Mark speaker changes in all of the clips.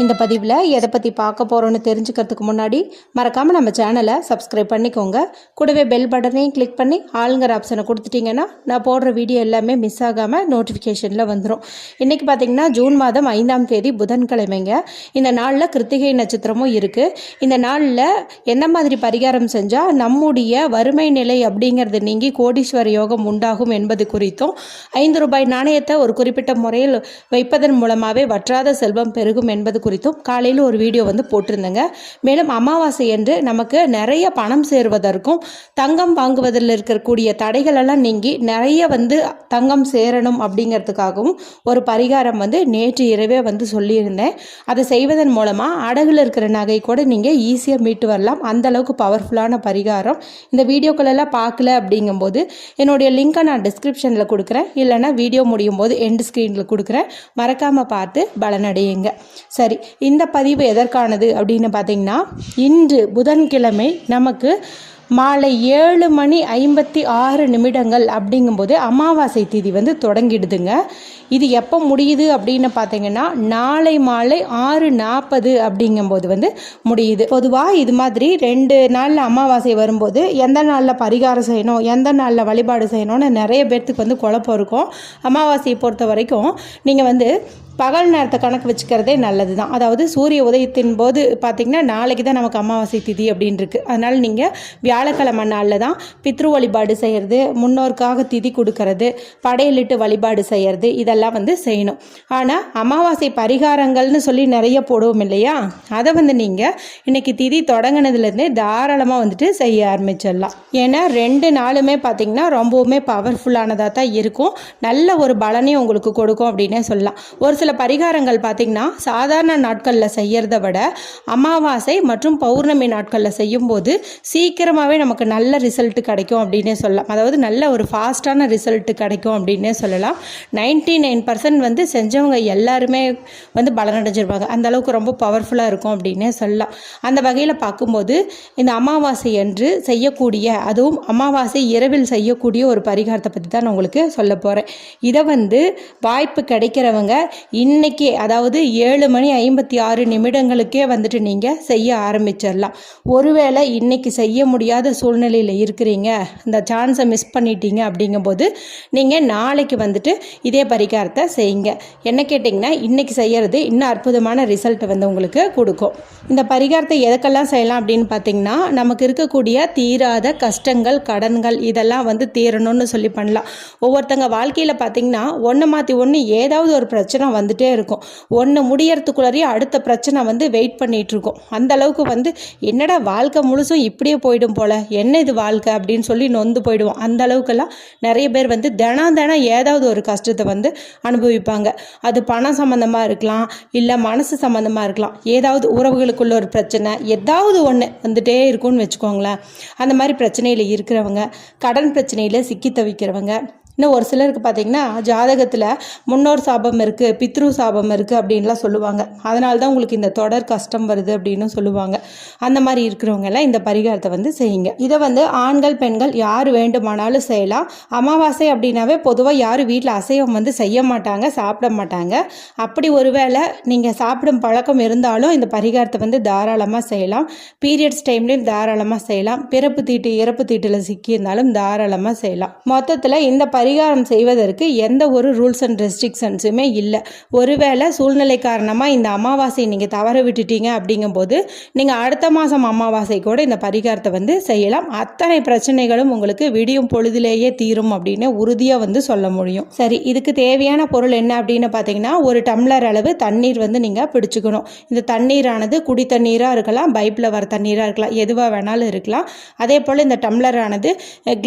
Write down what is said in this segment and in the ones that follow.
Speaker 1: இந்த பதிவில் எதை பற்றி பார்க்க போகிறோன்னு தெரிஞ்சுக்கிறதுக்கு முன்னாடி மறக்காமல் நம்ம சேனலை சப்ஸ்கிரைப் பண்ணிக்கோங்க. கூடவே பெல் பட்டனையும் கிளிக் பண்ணி ஆளுங்கிற ஆப்ஷனை கொடுத்துட்டிங்கன்னா நான் போடுற வீடியோ எல்லாமே மிஸ் ஆகாமல் நோட்டிஃபிகேஷனில் வந்துடும் இன்றைக்கி பார்த்தீங்கன்னா ஜூன் மாதம் ஐந்தாம் தேதி புதன்கிழமைங்க. இந்த நாளில் கிருத்திகை நட்சத்திரமும் இருக்குது இந்த நாளில் என்ன மாதிரி பரிகாரம் செஞ்சால் நம்முடைய வறுமை நிலை அப்படிங்கிறது நீங்கி கோடீஸ்வர யோகம் உண்டாகும் என்பது குறித்தும் ஐந்து ரூபாய் நாணயத்தை ஒரு குறிப்பிட்ட முறையில் வைப்பதன் மூலமாகவே வற்றாத செல்வம் பெருகும் என்பது குறித்தும் காலையில் ஒரு வீடியோ வந்து போட்டிருந்தேங்க. மேலும் அமாவாசை என்று நமக்கு நிறைய பணம் சேருவதற்கும் தங்கம் வாங்குவதில் இருக்கக்கூடிய தடைகள் எல்லாம் நீங்கி நிறைய வந்து தங்கம் சேரணும் அப்படிங்கிறதுக்காகவும் ஒரு பரிகாரம் வந்து நேற்று இரவே வந்து சொல்லியிருந்தேன். அதை செய்வதன் மூலமாக அடகுல இருக்கிற நகை கூட நீங்கள் ஈஸியாக மீட்டு வரலாம். அந்த அளவுக்கு பவர்ஃபுல்லான பரிகாரம். இந்த வீடியோக்களெல்லாம் பார்க்கல அப்படிங்கும்போது என்னுடைய லிங்கை நான் டிஸ்கிரிப்ஷனில் கொடுக்குறேன். இல்லைனா வீடியோ முடியும் போது எண்ட் ஸ்க்ரீனில் கொடுக்குறேன். மறக்காமல் பார்த்து பலனடையுங்க. சரி. இந்த பதிவு எதற்கானது அப்படின்னு பார்த்தீங்கன்னா இன்று புதன்கிழமை நமக்கு மாலை ஏழு மணி ஐம்பத்தி ஆறு நிமிடங்கள் அப்படிங்கும்போது அமாவாசை திதி வந்து தொடங்கிடுதுங்க. இது எப்போ முடியுது அப்படின்னு பார்த்தீங்கன்னா நாளை மாலை ஆறு நாற்பது அப்படிங்கும்போது வந்து முடியுது. பொதுவாக இது மாதிரி ரெண்டு நாளில் அமாவாசை வரும்போது எந்த நாளில் பரிகாரம் செய்யணும் எந்த நாளில் வழிபாடு செய்யணும்னு நிறைய பேர்த்துக்கு வந்து குழப்பம் இருக்கும். அமாவாசையை பொறுத்த வரைக்கும் நீங்கள் வந்து பகல் நேரத்தை கணக்கு வச்சுக்கிறதே நல்லது தான் அதாவது சூரிய உதயத்தின் போது பார்த்திங்கன்னா நாளைக்கு தான் நமக்கு அமாவாசை திதி அப்படின்னு இருக்குது அதனால் நீங்கள் வியாழக்கிழமை நாளில் தான் பித்ரு வழிபாடு செய்கிறது முன்னோருக்காக திதி கொடுக்கறது படையலிட்டு வழிபாடு செய்கிறது இதெல்லாம் வந்து செய்யணும். ஆனால் அமாவாசை பரிகாரங்கள்னு சொல்லி நிறைய போடுவோம் இல்லையா? அதை வந்து நீங்கள் இன்றைக்கி திதி தொடங்கினதுலேருந்தே தாராளமாக வந்துட்டு செய்ய ஆரம்பிச்சிடலாம். ஏன்னா ரெண்டு நாளுமே பார்த்திங்கன்னா ரொம்பவுமே பவர்ஃபுல்லானதாக தான் இருக்கும். நல்ல ஒரு பலனையும் உங்களுக்கு கொடுக்கும் அப்படின்னே சொல்லலாம். ஒரு சில பரிகாரங்கள் பார்த்திங்கன்னா சாதாரண நாட்களில் செய்கிறத விட அமாவாசை மற்றும் பௌர்ணமி நாட்களில் செய்யும்போது சீக்கிரமாகவே நமக்கு நல்ல ரிசல்ட் கிடைக்கும் அப்படின்னே சொல்லலாம். அதாவது நல்ல ஒரு ஃபாஸ்ட்டான ரிசல்ட் கிடைக்கும் அப்படின்னே சொல்லலாம். நைன்டி நைன் பர்சன்ட் வந்து செஞ்சவங்க எல்லாருமே வந்து பலனடைஞ்சிருப்பாங்க. அந்த அளவுக்கு ரொம்ப பவர்ஃபுல்லாக இருக்கும் அப்படின்னே சொல்லலாம். அந்த வகையில் பார்க்கும்போது இந்த அமாவாசை அன்று செய்யக்கூடிய அதுவும் அமாவாசை இரவில் செய்யக்கூடிய ஒரு பரிகாரத்தை பற்றி தான் நான் உங்களுக்கு சொல்ல போகிறேன் இதை வந்து வாய்ப்பு கிடைக்கிறவங்க இன்னைக்கே அதாவது ஏழு மணி ஐம்பத்தி ஆறு நிமிடங்களுக்கே வந்துட்டு நீங்கள் செய்ய ஆரம்பிச்சிடலாம் ஒருவேளை இன்னைக்கு செய்ய முடியாத சூழ்நிலையில் இருக்கிறீங்க இந்த சான்ஸை மிஸ் பண்ணிட்டீங்க அப்படிங்கும்போது நீங்கள் நாளைக்கு வந்துட்டு இதே பரிகாரத்தை செய்யுங்க. என்ன கேட்டிங்கன்னா இன்றைக்கி செய்கிறது இன்னும் அற்புதமான ரிசல்ட் வந்து உங்களுக்கு கொடுக்கும். இந்த பரிகாரத்தை எதுக்கெல்லாம் செய்யலாம் அப்படின்னு பார்த்தீங்கன்னா நமக்கு இருக்கக்கூடிய தீராத கஷ்டங்கள் கடன்கள் இதெல்லாம் வந்து தீரணும்னு சொல்லி பண்ணலாம். ஒவ்வொருத்தங்க வாழ்க்கையில் பார்த்தீங்கன்னா ஒன்று மாற்றி ஒன்று ஏதாவது ஒரு பிரச்சனை வந்துகிட்டே இருக்கும். ஒன்று முடியறதுக்குள்ளேயே அடுத்த பிரச்சனை வந்து வெயிட் பண்ணிட்டு இருக்கும். அந்த அளவுக்கு வந்து என்னடா வாழ்க்கை முழுசும் இப்படியே போயிடும் போல் என்ன இது வாழ்க்கை அப்படின்னு சொல்லி நொந்து போயிடுவோம். அந்த அளவுக்கெல்லாம் நிறைய பேர் வந்து தினம் தினம் ஏதாவது ஒரு கஷ்டத்தை வந்து அனுபவிப்பாங்க. அது பணம் சம்மந்தமாக இருக்கலாம் இல்லை மனசு சம்மந்தமாக இருக்கலாம். ஏதாவது உறவுகளுக்குள்ள ஒரு பிரச்சனை ஏதாவது ஒன்று வந்துட்டே இருக்கும்னு வச்சுக்கோங்களேன். அந்த மாதிரி பிரச்சனையில் இருக்கிறவங்க கடன் பிரச்சனையில் சிக்கி தவிக்கிறவங்க இன்னும் ஒரு சிலருக்கு பார்த்தீங்கன்னா ஜாதகத்தில் முன்னோர் சாபம் இருக்குது பித்ரு சாபம் இருக்குது அப்படின்லாம் சொல்லுவாங்க. அதனால தான் உங்களுக்கு இந்த தொடர் கஷ்டம் வருது அப்படின்னு சொல்லுவாங்க. அந்த மாதிரி இருக்கிறவங்க எல்லாம் இந்த பரிகாரத்தை வந்து செய்யுங்க. இதை வந்து ஆண்கள் பெண்கள் யார் வேண்டுமானாலும் செய்யலாம். அமாவாசை அப்படின்னாவே பொதுவாக யாரும் வீட்டில் அசைவம் வந்து செய்ய மாட்டாங்க சாப்பிட மாட்டாங்க. அப்படி ஒருவேளை நீங்கள் சாப்பிடும் பழக்கம் இருந்தாலும் இந்த பரிகாரத்தை வந்து தாராளமாக செய்யலாம். பீரியட்ஸ் டைம்லேயும் தாராளமாக செய்யலாம். பிறப்பு தீட்டு இறப்பு தீட்டில் சிக்கியிருந்தாலும் தாராளமாக செய்யலாம். மொத்தத்தில் இந்த பரிகாரம் செய்வதற்கு எந்த ஒரு ரூல்ஸ் அண்ட் ரெஸ்ட்ரிக்ஷன்ஸுமே இல்லை. ஒருவேளை சூழ்நிலை காரணமாக இந்த அமாவாசை நீங்கள் தவற விட்டுட்டீங்க அப்படிங்கும்போது நீங்கள் அடுத்த மாதம் அமாவாசை கூட இந்த பரிகாரத்தை வந்து செய்யலாம். அத்தனை பிரச்சனைகளும் உங்களுக்கு விடியும் பொழுதிலேயே தீரும் அப்படின்னு உறுதியாக வந்து சொல்ல முடியும். சரி இதுக்கு தேவையான பொருள் என்ன அப்படின்னு பார்த்தீங்கன்னா ஒரு டம்ளர் அளவு தண்ணீர் வந்து நீங்கள் பிடிச்சிக்கணும். இந்த தண்ணீரானது குடி தண்ணீராக இருக்கலாம் பைப்பில் வர தண்ணீராக இருக்கலாம் எதுவாக வேணாலும் இருக்கலாம். அதே போல் இந்த டம்ளரானது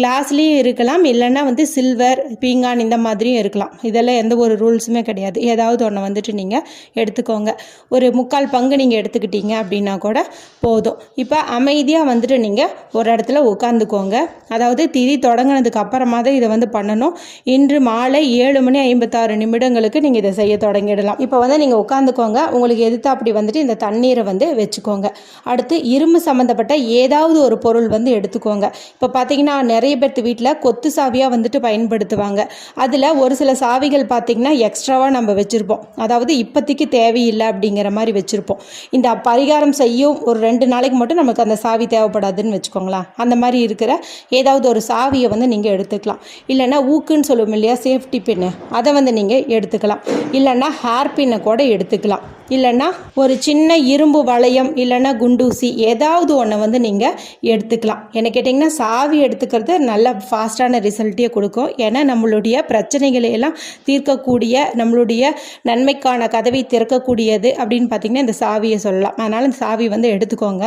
Speaker 1: கிளாஸ்லேயும் இருக்கலாம் இல்லைன்னா வந்து சில்வர் பீங்கான் இந்த மாதிரியும் இருக்கலாம். இதெல்லாம் எந்த ஒரு ரூல்ஸுமே கிடையாது. ஏதாவது ஒன்று வந்துட்டு நீங்கள் எடுத்துக்கோங்க. ஒரு முக்கால் பங்கு நீங்கள் எடுத்துக்கிட்டீங்க அப்படின்னா கூட போதும். இப்போ அமைதியாக வந்துட்டு நீங்கள் ஒரு இடத்துல உட்காந்துக்கோங்க அதாவது திதி தொடங்கினதுக்கு அப்புறமா தான் இதை வந்து பண்ணணும். இன்று மாலை ஏழு மணி ஐம்பத்தாறு நிமிடங்களுக்கு நீங்கள் இதை செய்ய தொடங்கிடலாம். இப்போ வந்து நீங்கள் உட்காந்துக்கோங்க உங்களுக்கு எதிர்த்து அப்படி வந்துட்டு இந்த தண்ணீரை வந்து வச்சுக்கோங்க. அடுத்து இரும்பு சம்மந்தப்பட்ட ஏதாவது ஒரு பொருள் வந்து எடுத்துக்கோங்க. இப்போ பார்த்தீங்கன்னா நிறைய பேர்த்து வீட்டில் கொத்து சாவியாக வந்துட்டு பயன்படுத்த பயன்படுத்துவாங்க. அதில் ஒரு சில சாவிகள் பார்த்திங்கன்னா எக்ஸ்ட்ராவாக நம்ம வச்சுருப்போம். அதாவது இப்போதைக்கு தேவையில்லை அப்படிங்கிற மாதிரி வச்சுருப்போம். இந்த பரிகாரம் செய்யும் ஒரு ரெண்டு நாளைக்கு மட்டும் நமக்கு அந்த சாவி தேவைப்படாதுன்னு வச்சுக்கோங்களேன். அந்த மாதிரி இருக்கிற ஏதாவது ஒரு சாவியை வந்து நீங்கள் எடுத்துக்கலாம். இல்லைன்னா ஊக்குன்னு சொல்லுவோம் இல்லையா சேஃப்டி பின்னு அதை வந்து நீங்கள் எடுத்துக்கலாம். இல்லைன்னா ஹேர் பின்னை கூட எடுத்துக்கலாம். இல்லைன்னா ஒரு சின்ன இரும்பு வளையம் இல்லைன்னா குண்டூசி ஏதாவது ஒன்று வந்து நீங்கள் எடுத்துக்கலாம். என்ன கேட்டிங்கன்னா சாவி எடுத்துக்கிறது நல்ல ஃபாஸ்ட்டான ரிசல்ட்டே கொடுக்கும். என நம்மளுடைய பிரச்சனைகளை எல்லாம் தீர்க்கக்கூடிய நம்மளுடைய நன்மைக்கான கதவை திறக்கக்கூடியது அப்படின்னு பார்த்திங்கன்னா இந்த சாவியை சொல்லலாம். அதனால் இந்த சாவி வந்து எடுத்துக்கோங்க.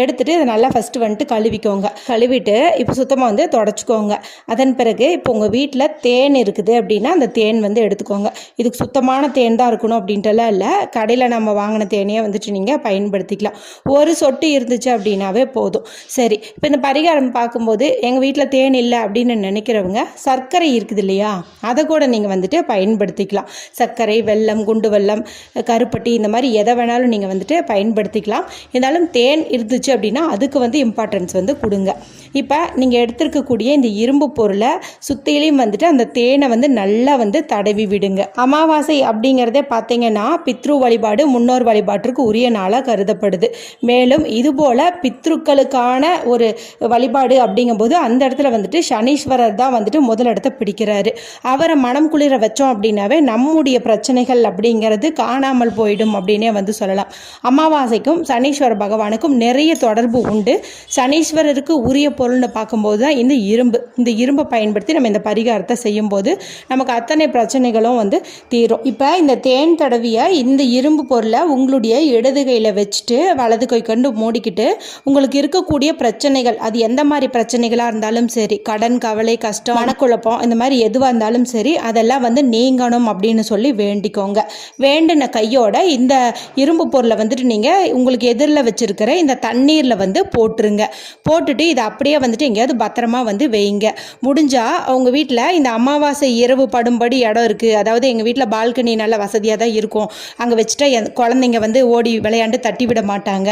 Speaker 1: எடுத்துகிட்டு இதை நல்லா ஃபஸ்ட்டு வந்துட்டு கழுவிக்கோங்க. கழுவிட்டு இப்போ சுத்தமாக வந்து தொடச்சிக்கோங்க. அதன் பிறகு இப்போ உங்கள் வீட்டில் தேன் இருக்குது அப்படின்னா அந்த தேன் வந்து எடுத்துக்கோங்க. இதுக்கு சுத்தமான தேன் தான் இருக்கணும் அப்படின்ட்டுலாம் இல்லை. கடையில் நம்ம வாங்கின தேனையே வந்துட்டு நீங்கள் பயன்படுத்திக்கலாம். ஒரு சொட்டு இருந்துச்சு அப்படின்னாவே போதும். சரி இப்போ இந்த பரிகாரம் பார்க்கும்போது எங்கள் வீட்டில் தேன் இல்லை அப்படின்னு நினைக்கிறவங்க சர்க்கரை சர்க்கரை இருக்குது இல்லையா அதை கூட நீங்கள் வந்துட்டு பயன்படுத்திக்கலாம். சர்க்கரை வெல்லம் குண்டு வெல்லம் கருப்பட்டி இந்த மாதிரி எதை வேணாலும் நீங்கள் வந்துட்டு பயன்படுத்திக்கலாம். இருந்தாலும் தேன் இருந்துச்சு அப்படின்னா அதுக்கு வந்து இம்பார்ட்டன்ஸ் வந்து கொடுங்க. இப்போ நீங்கள் எடுத்துருக்கக்கூடிய இந்த இரும்பு பொருளை சுற்றிலையும் வந்துட்டு அந்த தேனை வந்து நல்லா வந்து தடவி விடுங்க. அமாவாசை அப்படிங்கிறதே பார்த்தீங்கன்னா பித்ரு வழிபாடு முன்னோர் வழிபாட்டிற்கு உரிய நாளாக கருதப்படுது. மேலும் இதுபோல் பித்ருக்களுக்கான ஒரு வழிபாடு அப்படிங்கும்போது அந்த இடத்துல வந்துட்டு சனீஸ்வரர் தான் வந்துட்டு முதல் இடத்த பிடிக்கிறாரு. அவரை மனம் குளிர வச்சோம் அப்படின்னாவே நம்முடைய பிரச்சனைகள் அப்படிங்கிறது காணாமல் போயிடும் அப்படின்னே வந்து சொல்லலாம். அமாவாசைக்கும் சனீஸ்வர பகவானுக்கும் நிறைய தொடர்பு உண்டு. சனீஸ்வரருக்கு உரிய பொருள்னு பார்க்கும்போது தான் இந்த இரும்பு இந்த இரும்பை பயன்படுத்தி நம்ம இந்த பரிகாரத்தை செய்யும்போது நமக்கு அத்தனை பிரச்சனைகளும் வந்து தீரும். இப்போ இந்த தேன் தடவிய இந்த இரும்பு பொருளை உங்களுடைய இடது கையில் வச்சுட்டு வலது கை கொண்டு மூடிக்கிட்டு உங்களுக்கு இருக்கக்கூடிய பிரச்சனைகள் அது எந்த மாதிரி பிரச்சனைகளாக இருந்தாலும் சரி கடன் கவலை கஷ்டம் மனக்குழப்பம் இந்த மாதிரி எதுவாக இருந்தாலும் சரி அதெல்லாம் வந்து நீங்கணும் அப்படின்னு சொல்லி வேண்டிக்கோங்க. வேண்டின கையோட இந்த இரும்பு பொருளை வந்துட்டு நீங்கள் உங்களுக்கு எதிரில் வச்சுருக்கிற இந்த தண்ணீரில் வந்து போட்டுருங்க. போட்டுட்டு இதை அப்படியே வந்துட்டு எங்கேயாவது பத்திரமா வந்து வைங்க முடிஞ்சால் அவங்க வீட்டில் இந்த அமாவாசை இரவு படும்படி இடம் இருக்குது அதாவது எங்கள் வீட்டில் பால்கனி நல்ல வசதியாக தான் இருக்கும். அங்கே வச்சுட்டா என் குழந்தைங்க வந்து ஓடி விளையாண்டு தட்டி விட மாட்டாங்க.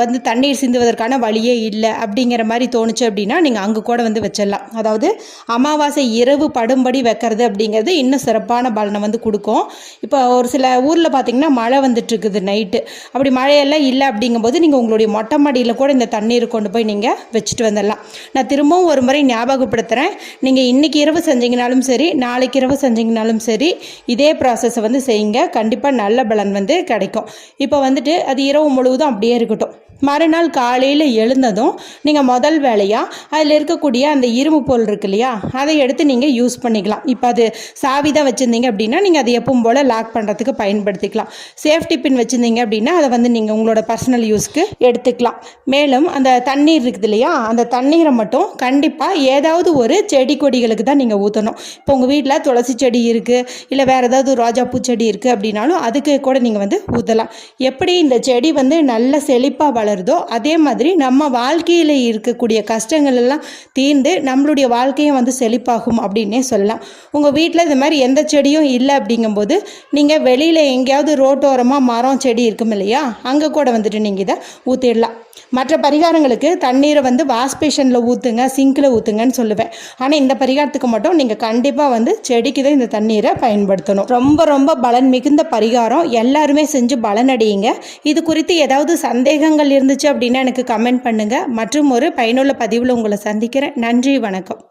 Speaker 1: வந்து தண்ணீர் சிந்துவதற்கான வழியே இல்லை அப்படிங்கிற மாதிரி தோணுச்சு அப்படின்னா நீங்கள் அங்கே கூட வந்து வச்சிடலாம். அதாவது அமாவாசை இரவு படும்படி வைக்கிறது அப்படிங்கிறது இன்னும் சிறப்பான பலனை வந்து கொடுக்கும். இப்போ ஒரு சில ஊரில் பார்த்தீங்கன்னா மழை வந்துட்டு இருக்குது நைட்டு. அப்படி மழையெல்லாம் இல்லை அப்படிங்கும்போது நீங்கள் உங்களுடைய மொட்டை மாடியில் கூட இந்த தண்ணீர் கொண்டு போய் நீங்கள் வச்சுட்டு வந்துடலாம். நான் திரும்பவும் ஒரு முறை ஞாபகப்படுத்துகிறேன் நீங்கள் இன்றைக்கி இரவு செஞ்சீங்கனாலும் சரி நாளைக்கு இரவு செஞ்சீங்கனாலும் சரி இதே ப்ராசஸை வந்து செய்யுங்க. கண்டிப்பாக நல்ல பலன் வந்து கிடைக்கும். இப்போ வந்துட்டு அது இரவு முழுவதும் அப்படியே இருக்கட்டும். மறுநாள் காலையில் எழுந்ததும் நீங்கள் முதல் வேலையாக அதில் இருக்கக்கூடிய அந்த இரும்பு பொருள் இருக்கு இல்லையா? அதை எடுத்து நீங்கள் யூஸ் பண்ணிக்கலாம். இப்போ அது சாவி தான் வச்சுருந்தீங்க அப்படின்னா நீங்கள் அதை எப்பவும் போல் லாக் பண்ணுறதுக்கு பயன்படுத்திக்கலாம். சேஃப்டி பின் வச்சுருந்தீங்க அப்படின்னா அதை வந்து நீங்கள் உங்களோட பர்சனல் யூஸ்க்கு எடுத்துக்கலாம். மேலும் அந்த தண்ணீர் இருக்குது இல்லையா? அந்த தண்ணீரை மட்டும் கண்டிப்பாக ஏதாவது ஒரு செடி கொடிகளுக்கு தான் நீங்கள் ஊற்றணும் இப்போ உங்கள் வீட்டில் துளசி செடி இருக்குது இல்லை வேறு ஏதாவது ரோஜாப்பூ செடி இருக்குது அப்படின்னாலும் அதுக்கு கூட நீங்கள் வந்து ஊற்றலாம் எப்படி இந்த செடி வந்து நல்ல செழிப்பாக வளருதோ அதே மாதிரி நம்ம வாழ்க்கையில் இருக்கக்கூடிய கஷ்டங்கள் எல்லாம் தீர்ந்து நம்மளுடைய வாழ்க்கையும் வந்து செழிப்பாகும் அப்படின்னே சொல்லலாம். உங்கள் வீட்டில் இந்த மாதிரி எந்த செடியும் இல்லை அப்படிங்கும்போது நீங்கள் வெளியில் எங்கேயாவது ரோட்டோரமாக மரம் செடி இருக்கும் இல்லையா? அங்கே கூட வந்துட்டு நீங்கள் இதை ஊற்றிடலாம் மற்ற பரிகாரங்களுக்கு தண்ணீரை வந்து வாஷ் பேஷனில் ஊற்றுங்க சிங்கில் ஊற்றுங்கன்னு சொல்லுவேன். ஆனால் இந்த பரிகாரத்துக்கு மட்டும் நீங்கள் கண்டிப்பாக வந்து செடிக்கு தான் இந்த தண்ணீரை பயன்படுத்தணும். ரொம்ப ரொம்ப பலன் மிகுந்த பரிகாரம். எல்லாருமே செஞ்சு பலனடையுங்க. இது குறித்து ஏதாவது சந்தேகங்கள் இருந்துச்சு அப்படின்னா எனக்கு கமெண்ட் பண்ணுங்கள் மற்றும் ஒரு பயனுள்ள பதிவில் உங்களை சந்திக்கிறேன். நன்றி வணக்கம்.